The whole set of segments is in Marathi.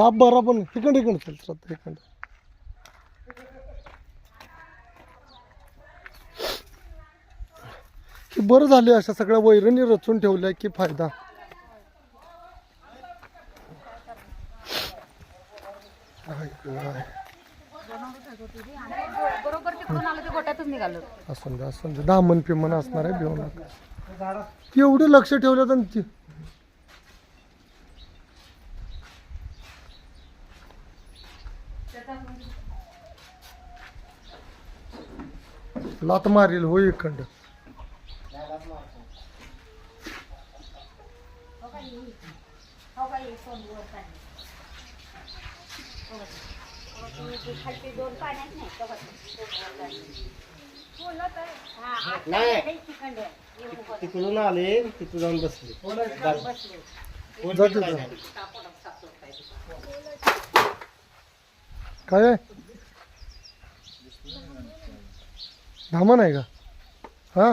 साप बरा पण इकडं इकडं चल श्रद्धा इकडं की बरं झाले अशा सगळ्या वैरणी रचून ठेवल्या की फायदा. बरोबर तिकडून आलं ते गोट्यातच निघालं. असं दे असं दे दामन पिमन असणार आहे भिवू नका. एवढे लक्ष ठेवलं त्यांची लात मारील हो इखंड नाही. तिकडून आले तिथं जाऊन बसले. काय आहे धामण आहे का? हा?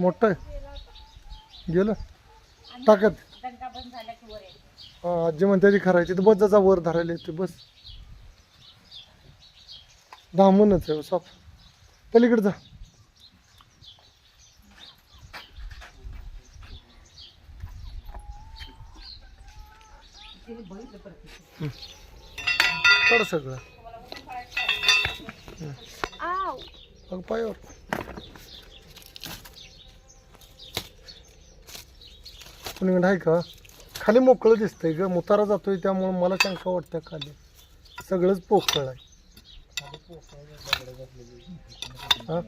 मोठं आहे. गेलं? टाकत. हा आजी म्हणते ती खरायची तर बस जसा वर धरायला येते बस. धामणच आहे साफ पलीकडे जा. कर सगळं. मग पायावर. कुणीकडे आहे का? खाली मोकळं दिसतंय ग. मुतारा जातोय त्यामुळं मला शंका वाटते खाली. सगळंच पोकळ आहे. हा?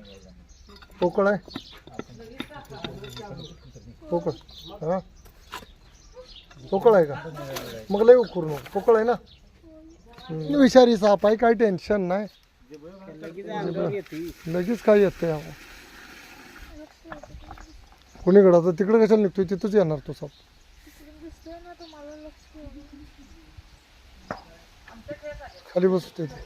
पोकळ आहे? पोकळ. हा? पोकळ आहे का? मग लय उकरू नको. पोकळ आहे ना? हम्म. विषारी साप आहे काही टेन्शन नाही. लगेच काय येत अहो. कोणी आता तिकडे कशाला निघतोय? तिथंच येणार तो साप. खाली बसतोय ते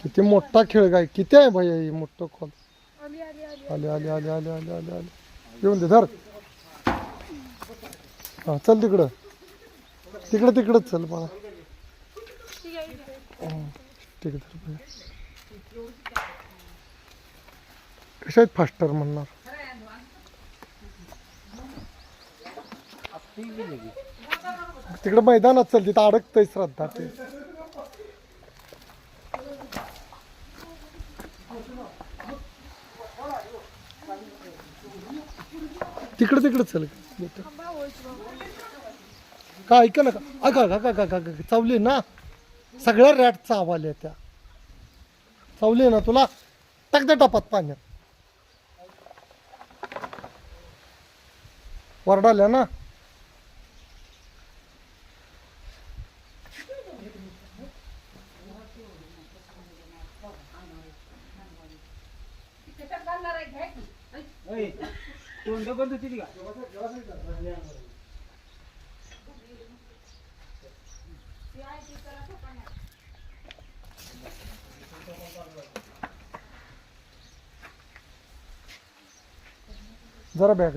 किती मोठा खेळ काय किती आहे भाई ही मोठं खोल. आले आले आले आले आले आले आले. येऊन दे धर. हा चल तिकडं. तिकडं तिकडंच चल मला ठीक आहे. धर भाई. कशा आहेत फास्टर म्हणणार? तिकडं मैदानात चल तिथं अडकतंय श्रद्धा ते. तिकडं तिकडं चल. का ऐका ना का अगा का का का का चावली ना सगळ्या रॅट चावल्या त्या. चावली ना तुला टाक त्या टपात पाण्यात. वरडाल्या ना. तोंड बंद होती का? जरा बॅग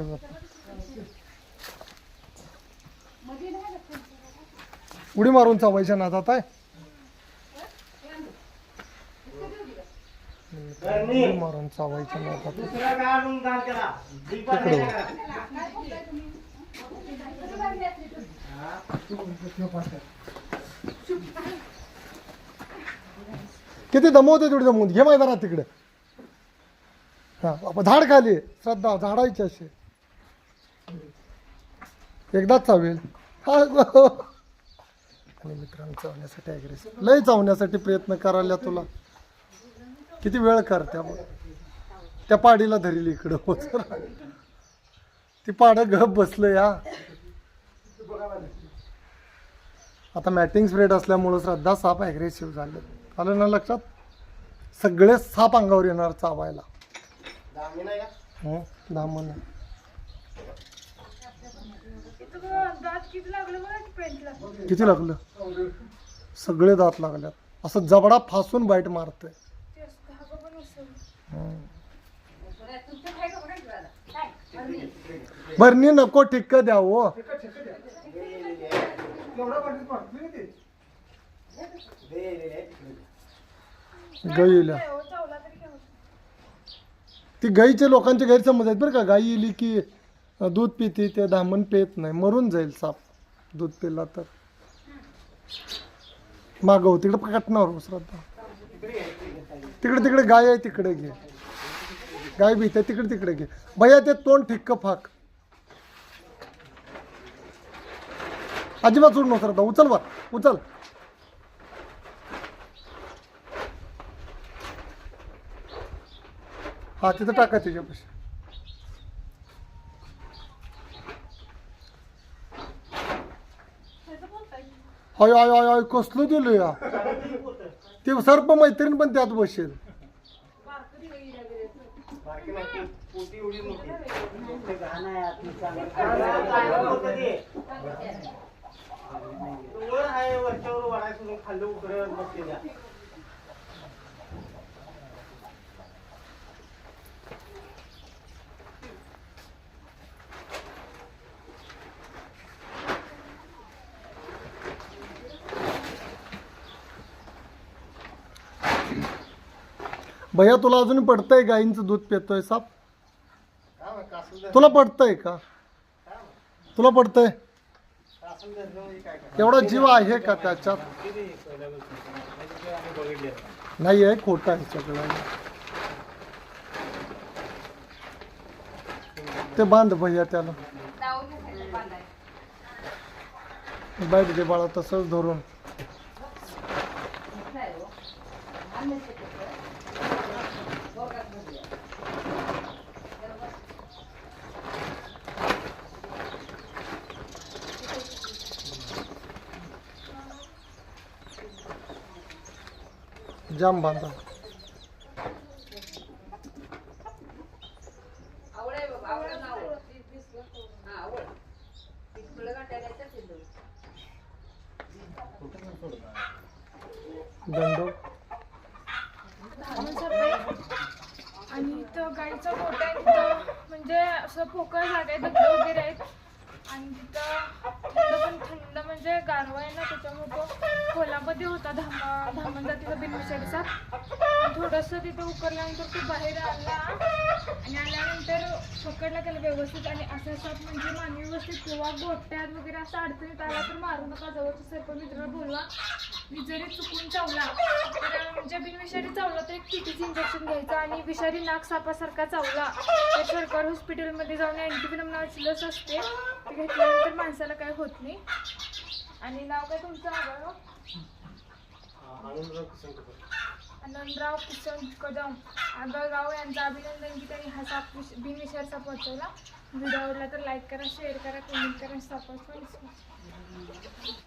उडी मारून चावायच्या नादात आहे. उडी मारून चावायच्या नादात तिकडे. किती दमवते तेवढी दमवून. घे मैदानात तिकडे. हा झाड खाली. श्रद्धा झाडायची अशी. एकदाच चावेल. हा गो. आणि मित्रांनो चावण्यासाठी अग्रेसिव्ह लय चावण्यासाठी प्रयत्न करायला तुला. किती वेळ करत्या मग त्या पाडीला धरील इकडं. हो ती पाडं गप बसलं या आता मॅटिंग स्प्रेड असल्यामुळं श्रद्धा साप ॲग्रेसिव्ह झाले आलं ना लक्षात? सगळे साप अंगावर येणार चावायला. हं, दामन किती लागलं सगळे दात लागल्यात. असं जबडा फासून बाईट मारतंय. हं. भरणी नको ठिक्क द्या हो. गाईला ती गाईचे लोकांचे गैरसमज आहेत बरं का. गाई इली की दूध पिते ते धामण पेत नाही. मरून जाईल साप. दूध पिला तर. मागव हो, तिकडे कटणार हो श्रद्धा. तिकडे तिकडे गाय आहे तिकडे घे. गाय भीते तिकडे तिकडे घे. भैया ते तोंड ठिक्क फाक. अजिबात सोडू नको श्रद्धा. उचल बा. उचल. हा तिथं टाका त्याच्यापाशी अय अय अय अय कसलं दिलं या? ते सर्प मैत्रीण पण त्यात बसेल. खाल्लं नाही, बसलेल्या पोती एवढी मोठी. तो वर आहे वरच्यावर वाढाय सोडून खाल्लं उकरत बसलेल्या भैया तुला अजून पडतंय गाईंचं दूध पितोय साप. तुला पडतंय का? तुला पडतंय? कासव एवढा जीव आहे का त्याच्यात? नाही आहे खोटं आहे सगळं. ते बांध भैया त्याला. बैठ दे बाळा तसंच धरून. जाम बांधा. दंडो. आणि इथं गाईचा गोठा आहे तिथं. म्हणजे असं पोकळ जागा आहे दगड वगैरे आहेत. आणि तिथं पण थंड म्हणजे गारवा आहे ना त्याच्यामुळे तो खोलामध्ये होता धामा धामण जातीचा बिनविषारीचा थोडंसं तिथं उकरल्यानंतर तो बाहेर आला आणि आल्यानंतर पकडला त्याला व्यवस्थित आणि असं असतात म्हणजे मानवी व्यवस्थित किंवा गोट्यात वगैरे असं अडचणीत आला तर मारू नका जवळच्या सर्व मित्राला बोलवा. मी जरी चुकून चावला तर म्हणजे बिनविषारी चावला तर एक टीटीचं इंजेक्शन घ्यायचं आणि विषारी नाक सापासारखा चावला. तर सरकार हॉस्पिटलमध्ये जाऊन अँटीविनम नावाची लस असते घेतल्यानंतर माणसाला काय होत नाही आणि नाव काय तुमचं आगाराव हा, आनंदराव किसन कपूर. आनंदराव किसन कदम आगळगाव यांचं अभिनंदन की त्यांनी हा साप विष- बिनविषारी साप वाचवला व्हिडिओ आवडला तर लाईक करा शेअर करा कमेंट करा साप वाचवा